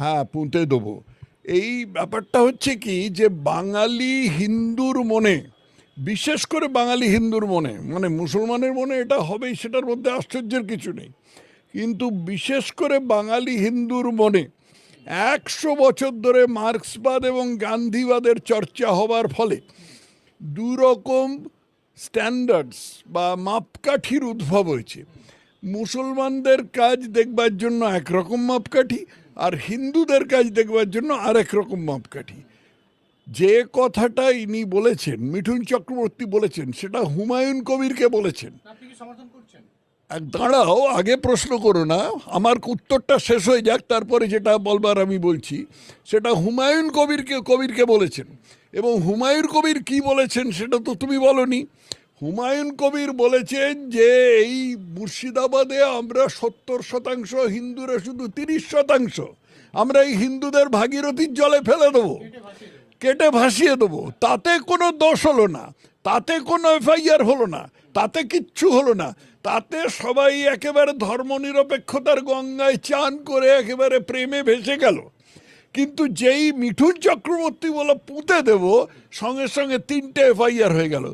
হ্যাঁ পুঁতে দেবো। এই ব্যাপারটা হচ্ছে কি যে বাঙালি হিন্দুর মনে, বিশেষ করে বাঙালি হিন্দুর মনে মানে মুসলমানের মনে এটা হবেই, সেটার মধ্যে আশ্চর্যের কিছু নেই। কিন্তু বিশেষ করে বাঙালি হিন্দুর মনে একশো বছর ধরে মার্ক্সবাদ এবং গান্ধীবাদের চর্চা হবার ফলে দুরকম স্ট্যান্ডার্ডস বা মাপকাঠির উদ্ভব হয়েছে। মুসলমানদের কাজ দেখবার জন্য একরকম মাপকাঠি আর হিন্দুদের কাজ দেখবার জন্য আর একরকম মাপকাঠি। যে কথাটা ইনি বলেছেন মিঠুন চক্রবর্তী বলেছেন সেটা হুমায়ুন কবিরকে বলেছেন। দাঁড়াও আগে প্রশ্ন করো না আমার উত্তরটা শেষ হয়ে যাক তারপরে যেটা বলবার আমি বলছি সেটা হুমায়ুন কবিরকে কবিরকে বলেছেন। এবং হুমায়ুন কবির কি বলেছেন সেটা তো তুমি বলনি হুমায়ুন কবির বলেছেন যে এই মুর্শিদাবাদে আমরা সত্তর শতাংশ, হিন্দুরা শুধু তিরিশ শতাংশ। আমরা এই হিন্দুদের ভাগীরথীর জলে ফেলে দেবো, কেটে ভাসিয়ে দেবো। তাতে কোনো দোষ হলো না, তাতে কোনো এফআইআর হলো না, তাতে কিচ্ছু হলো না। তাতে সবাই একেবারে ধর্মনিরপেক্ষতার গঙ্গায় চান করে একেবারে প্রেমে ভেসে গেল। কিন্তু যেই মিঠুন চক্রবর্তী বলে পুঁতে দেব, সঙ্গে সঙ্গে তিনটে এফআইআর হয়ে গেল।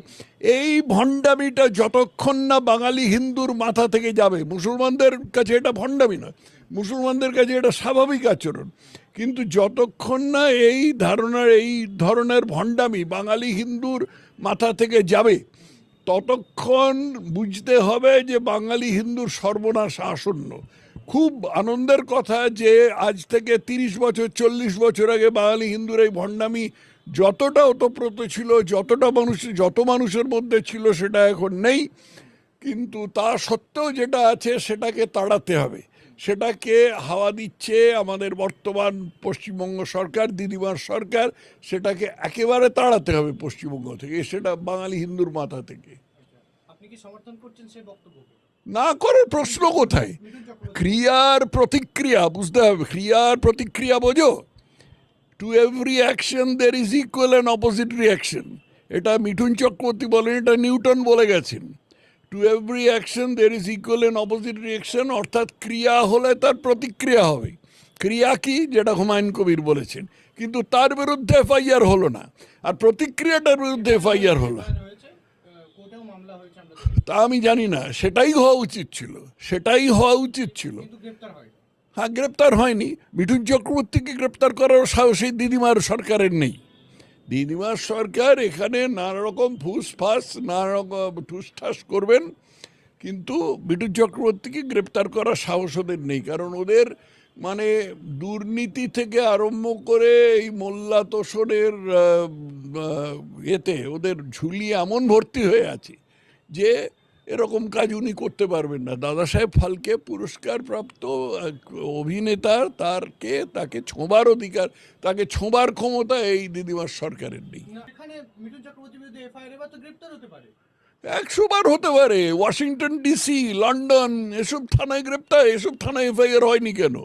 এই ভণ্ডামিটা যতক্ষণ না বাঙালি হিন্দুর মাথা থেকে যাবে, মুসলমানদের কাছে এটা ভণ্ডামি নয়, মুসলমানদের কাছে এটা স্বাভাবিক আচরণ। কিন্তু যতক্ষণ না এই ধারণার, এই ধরনের ভণ্ডামি বাঙালি হিন্দুর মাথা থেকে যাবে, ততক্ষণ বুঝতে হবে যে বাঙালি হিন্দুর সর্বনাশ আসন্ন। খুব আনন্দের কথা যে আজ থেকে তিরিশ বছর, চল্লিশ বছর আগে বাঙালি হিন্দুর এই ভণ্ডামি যতটা ওতপ্রোত ছিল, যতটা মানুষ, যত মানুষের মধ্যে ছিল সেটা এখন নেই। কিন্তু তা সত্ত্বেও যেটা আছে সেটাকে তাড়াতে হবে। সেটাকে হাওয়া দিচ্ছে আমাদের বর্তমান পশ্চিমবঙ্গ সরকার, দিদিমার সরকার। সেটাকে একেবারে তাড়াতে হবে পশ্চিমবঙ্গ থেকে, সেটা বাঙালি হিন্দুর মাথা থেকে। না করে প্রশ্ন কোথায়? ক্রিয়ার প্রতিক্রিয়া, বুঝতে হবে, ক্রিয়ার প্রতিক্রিয়া বোঝো। To every action there is equal and opposite reaction এটা মিঠুন চক্রবর্তী বলেন, এটা নিউটন বলে গেছেন। To every action there is equal and opposite reaction অর্থাৎ ক্রিয়া হলে তার প্রতিক্রিয়া হবে। ক্রিয়া কি? যেটা হুমায়ুন কবির বলেছেন। কিন্তু তার বিরুদ্ধে এফআইআর হলো না। আর প্রতিক্রিয়াটার বিরুদ্ধে এফআইআর হলো তা আমি জানি না সেটাই হওয়া উচিত ছিল সেটাই হওয়া উচিত ছিল। গ্রেপ্তার হ্যাঁ গ্রেপ্তার হয়নি। মিঠুন চক্রবর্তীকে গ্রেপ্তার করার সাহস দিদিমার সরকারের নেই। দিদিমার সরকার এখানে নানা রকম ফুসফাস নানা রকম ঠুসঠাস করবেন কিন্তু মিঠুন চক্রবর্তীকে গ্রেপ্তার করার সাহস ওদের নেই কারণ ওদের মানে দুর্নীতি থেকে আরম্ভ করে এই মোল্লা তোষণের এতে ওদের ঝুলি এমন ভর্তি হয়ে আছে যে এরকম কাজ উনি করতে পারবেন না। দাদা সাহেব ফালকে পুরস্কার প্রাপ্ত এক অভিনেতার তারকে, তাকে ছোঁবার অধিকার, তাকে ছোঁবার ক্ষমতা এই দিদিমার সরকারের নেই। একশো বার হতে পারে। ওয়াশিংটন ডিসি, লন্ডন, এসব থানায় গ্রেপ্তার, এসব থানায় এফআইআর হয়নি কেন?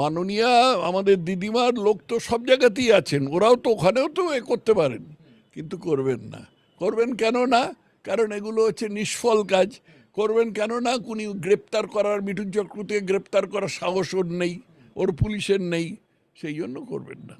মাননীয়া, আমাদের দিদিমার লোক তো সব জায়গাতেই আছেন, ওরাও তো ওখানেও তো এ করতে পারেন। কিন্তু করবেন না। করবেন কেন না? কারণ এগুলো হচ্ছে নিষ্ফল কাজ। করবেন কেন না? উনি গ্রেপ্তার করার, মিঠুন চক্রবর্তীকে গ্রেপ্তার করার সাহস ওর নেই, ওর পুলিশের নেই, সেই জন্য করবেন না।